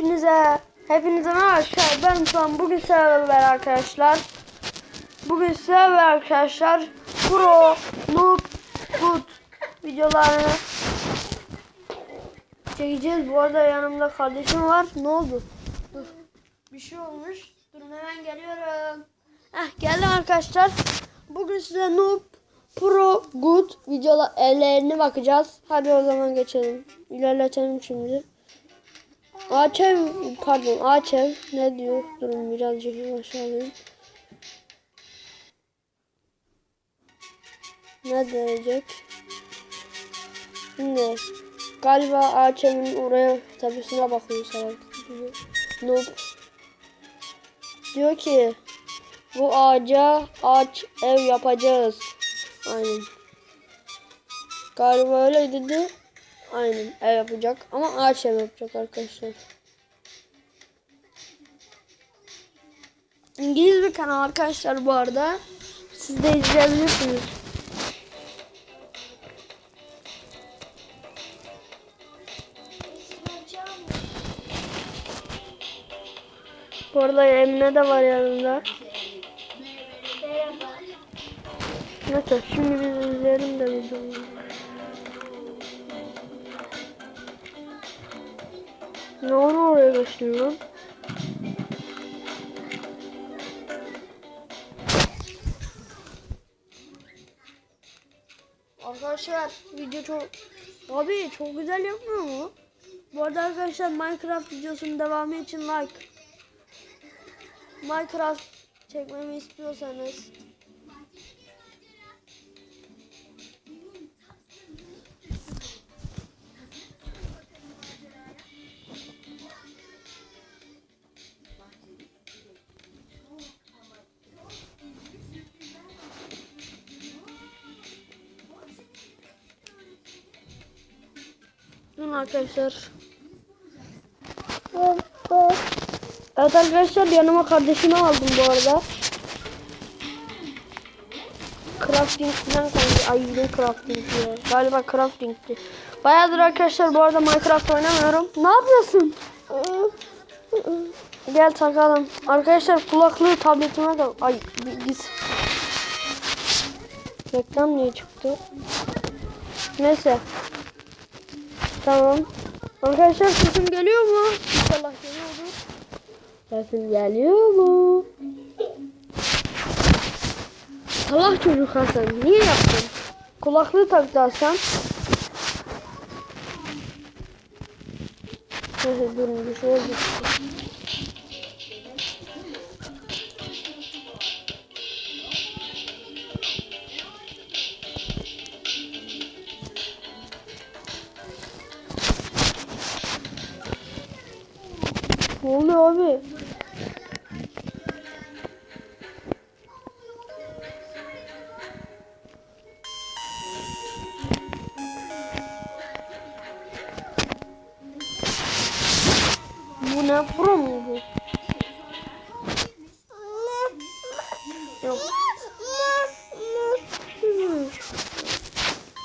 Hepinize hepinize merhaba. Ben Tuan. Bugün sizlerle arkadaşlar. Bugün sizlerle arkadaşlar Pro Noob Good videolarını çekeceğiz. Bu arada yanımda kardeşim var. Ne oldu? Dur. Bir şey olmuş. Durun hemen geliyorum. Heh, geldim arkadaşlar. Bugün size Noob Pro Good videolar ellerine bakacağız. Hadi o zaman geçelim. İlerletelim şimdi. Ağaçev pardon Ağaçev ne diyor? Durun birazcık aşağıya. Ne diyecek? Şimdi galiba Ağaçev'in oraya tepesine bakıyor salak. Noob. Diyor ki bu ağaca ağaç ev yapacağız. Aynen. Galiba öyle dedi. Aynen ev yapacak ama ağaç ev yapacak arkadaşlar. İngiliz bir kanal arkadaşlar bu arada. Siz de izleyebilirsiniz. Bu arada Emine de var yanında. Neyse şimdi biz izleyelim de videoyu. Ne onu oraya gösteriyor? Arkadaşlar video çok abi çok güzel yapmıyor mu? Bu arada arkadaşlar Minecraft videosunun devamı için like. Minecraft çekmemi istiyorsanız Durun arkadaşlar. Evet arkadaşlar yanıma kardeşimi aldım bu arada. Crafting'den kanka. Ay ne crafting ya. Galiba crafting'ti. Bayağıdır arkadaşlar bu arada Minecraft oynamıyorum. Ne yapıyorsun? Gel takalım. Arkadaşlar kulaklığı tabletime de... Ay biz. Reklam niye çıktı? Neyse. Tamam. Arkadaşlar sesim geliyor mu? İnşallah geliyordur. Sesim geliyor mu? Allah çocuk Hasan niye yaptın? Kulaklığı taktı Hasan. Neyse durun bir şey oldu. Ne pro mu? Yok.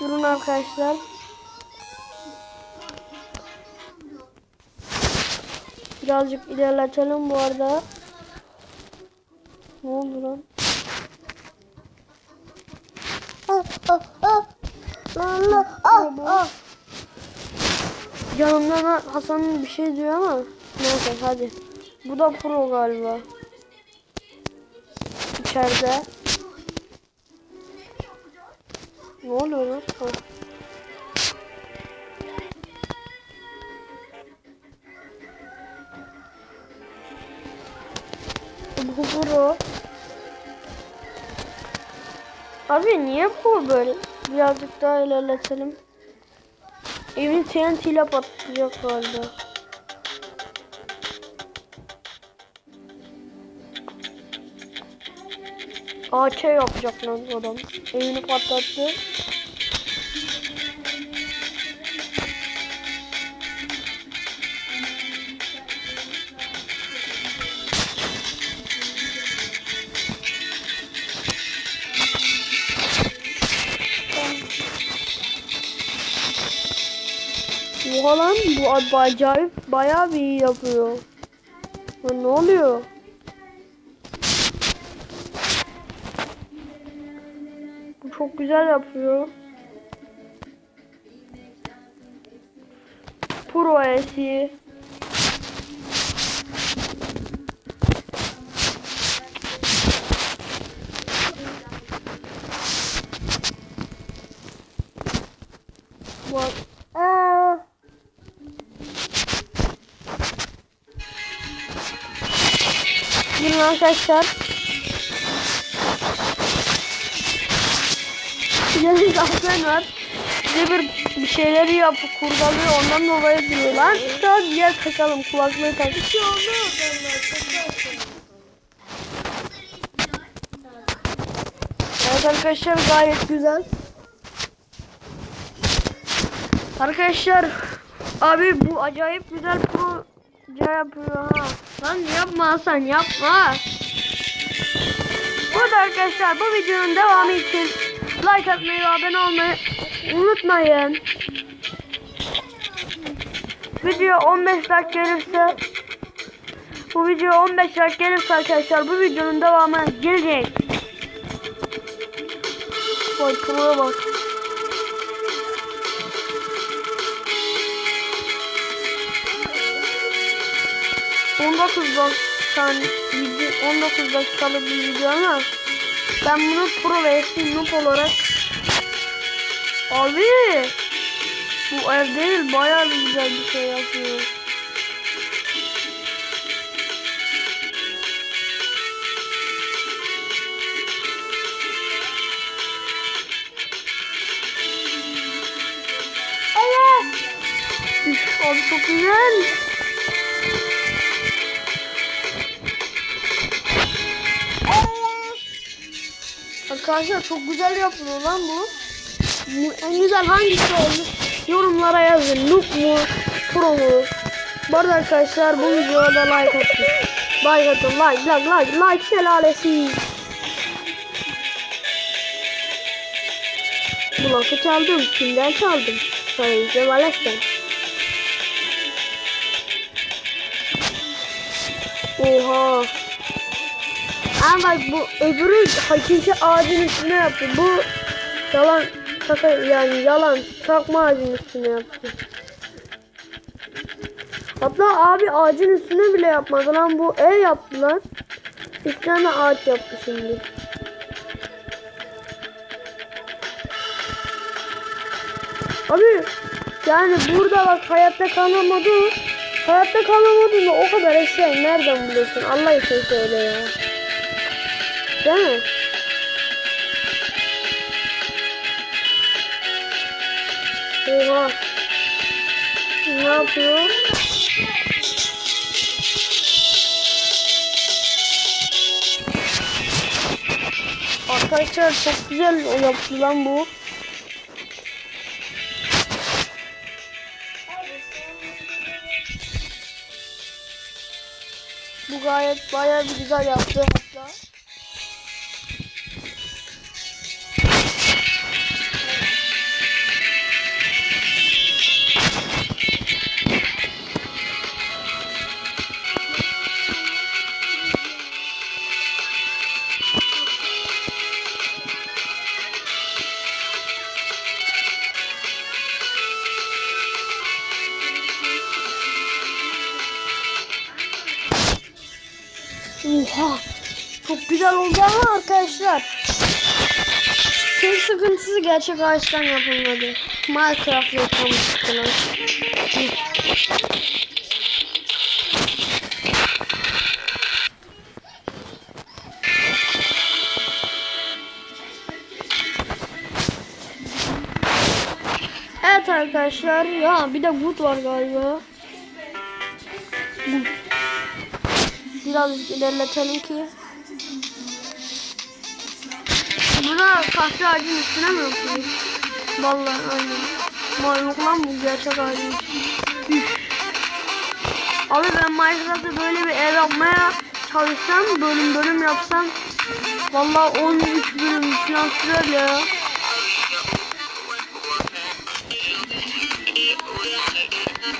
Durun arkadaşlar. Birazcık ilerletelim bu arada. Ne oldu lan? Yanımdan Hasan'ın bir şey diyor ama neyse hadi. Bu da pro galiba. İçeride. Ne oluyor lan? Bu pro. Abi niye bu böyle? Birazcık daha ilerletelim. Evin TNT ile patlayacak galiba. AK yapacak lan adam. Evini patlattı. Oha lan bu acayip bayağı bir iyi yapıyor. Ne oluyor? Çok güzel yapıyor. Pro SE. Bak. Aa. Arkadaşlar. Gelin zaten var. Bize bir, bir şeyleri yapıp kurgalıyor ondan dolayı diyor lan. Tamam gel takalım kulaklığı tak. Bir şey oldu Evet arkadaşlar gayet güzel. Arkadaşlar abi bu acayip güzel proje yapıyor ha. Lan yapma Hasan yapma. Burada arkadaşlar bu videonun devamı için like atmayı ve abone olmayı unutmayın. Video 15 dakika gelirse bu video 15 dakika gelirse arkadaşlar bu videonun devamı gelecek. Vay proya bak. On dokuz dakika video, 19 dakikalık bir video ama ben bunu pro ve noob olarak abi bu ev değil bayağı güzel bir şey yapıyor. Evet. Abi çok güzel. Arkadaşlar çok güzel yapıyor lan bu. En güzel hangisi olmuş? Yorumlara yazın. Noob mu? Pro mu? Bu arada arkadaşlar bu videoya da like atın. Like atın. Like, like, like, like şelalesi. Bu lafı çaldım. Kimden çaldım? Sayınca Vales'ten. Oha. Ama bak bu öbürü hakiki ağacın üstüne yaptı. Bu yalan şaka yani yalan çakma ağacın üstüne yaptı. Hatta abi ağacın üstüne bile yapmadı lan bu ev yaptı lan. İki tane ağaç yaptı şimdi. Abi yani burada bak hayatta kalamadı. Hayatta kalamadığını o kadar eşeği nereden buluyorsun? Allah için söyle ya. Değil mi? Oha. Ne yapıyor? Arkadaşlar çok güzel o yaptı lan bu. Bu gayet bayağı bir güzel yaptı hatta. Güzel oldu ama arkadaşlar. Tek sıkıntısı gerçek ağaçtan yapılmadı. Minecraft reklamı çıktı lan. Evet arkadaşlar ya bir de good var galiba. Good. Biraz ilerletelim ki. Buna kahve ağacın üstüne mi yapıyoruz? Vallahi aynen. Maymuk lan bu gerçek ağacın. Abi ben Minecraft'ta böyle bir ev yapmaya çalışsam, bölüm bölüm yapsam Vallahi 13 bölüm falan sürer ya. de.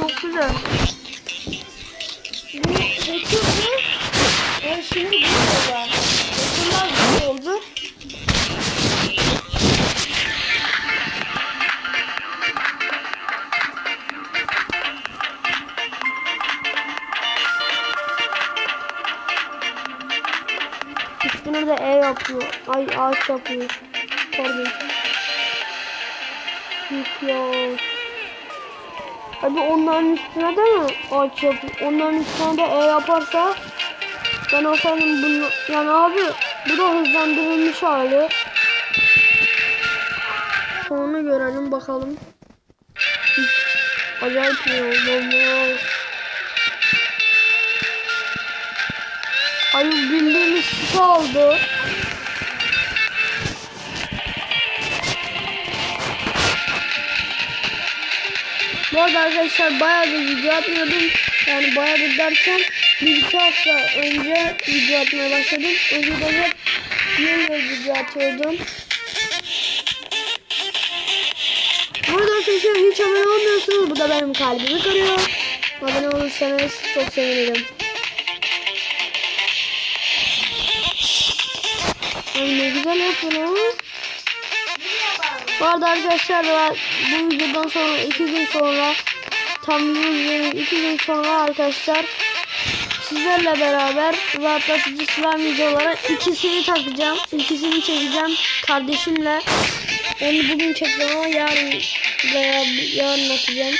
Bu hacker'dı. E şimdi bu oldu. Hacker'lar Ay ağaç yapıyor. Pardon. Yıkıyor. Abi onların üstüne de mi ağaç yapıyor? Onların üstüne de E yaparsa ben olsaydım bunu yani abi bu da hızlandırılmış hali. Sonunu görelim bakalım. Acayip iyi oldu. Ay bildiğimiz su oldu. Bu arada arkadaşlar bayağı bir video atmıyordum. Yani bayağı bir derken bir iki hafta önce video atmaya başladım. Önceden hep yeni bir video atıyordum. Bu arada arkadaşlar hiç abone olmuyorsunuz. Bu da benim kalbimi kırıyor. Abone olursanız çok sevinirim. Ne güzel yapıyor. Bu arada arkadaşlar bu videodan sonra iki gün sonra tam iki gün sonra arkadaşlar sizlerle beraber rahatlatıcı slime videolara ikisini takacağım. İkisini çekeceğim kardeşimle. Onu bugün çekeceğim ama yarın veya yarın atacağım.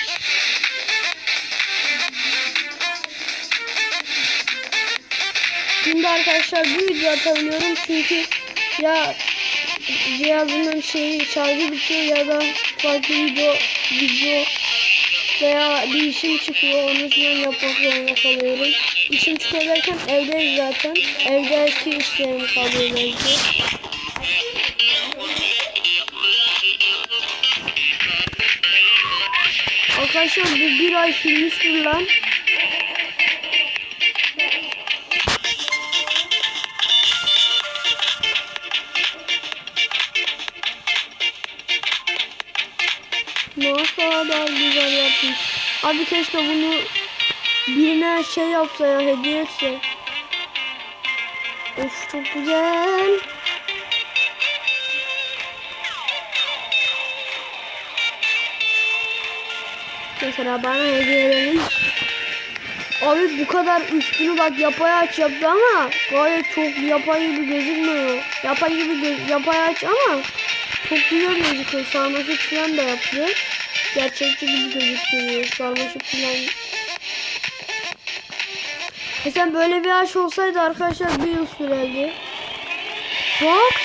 Şimdi arkadaşlar bu video atabiliyorum çünkü ya cihazımın şeyi şarjı bitiyor ya da farklı video video veya bir işim çıkıyor onun için yapmak zorunda kalıyorum. İşim çıkıyor derken evdeyiz zaten. Evdeki işlerim kalıyor belki. Arkadaşlar bu bir ay sürmüştür lan. Yapmış. Abi keşke bunu birine şey yapsa ya hediye etse. Of çok güzel. Mesela bana hediye edelim. Abi bu kadar üstünü bak yapay aç yaptı ama gayet çok yapay gibi gözükmüyor. Yapay gibi göz yapay aç ama çok güzel gözüküyor. Sarmaşık falan da yaptı. Gerçekçi gibi gözüküyor. Sarmaşık falan. Mesela böyle bir ağaç olsaydı arkadaşlar bir yıl sürerdi. Bak.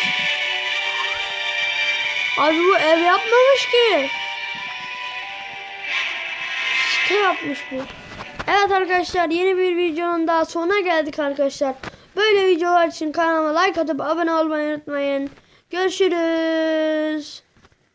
Abi bu ev yapmamış ki. Site yapmış bu. Evet arkadaşlar yeni bir videonun daha sonuna geldik arkadaşlar. Böyle videolar için kanalıma like atıp abone olmayı unutmayın. Görüşürüz.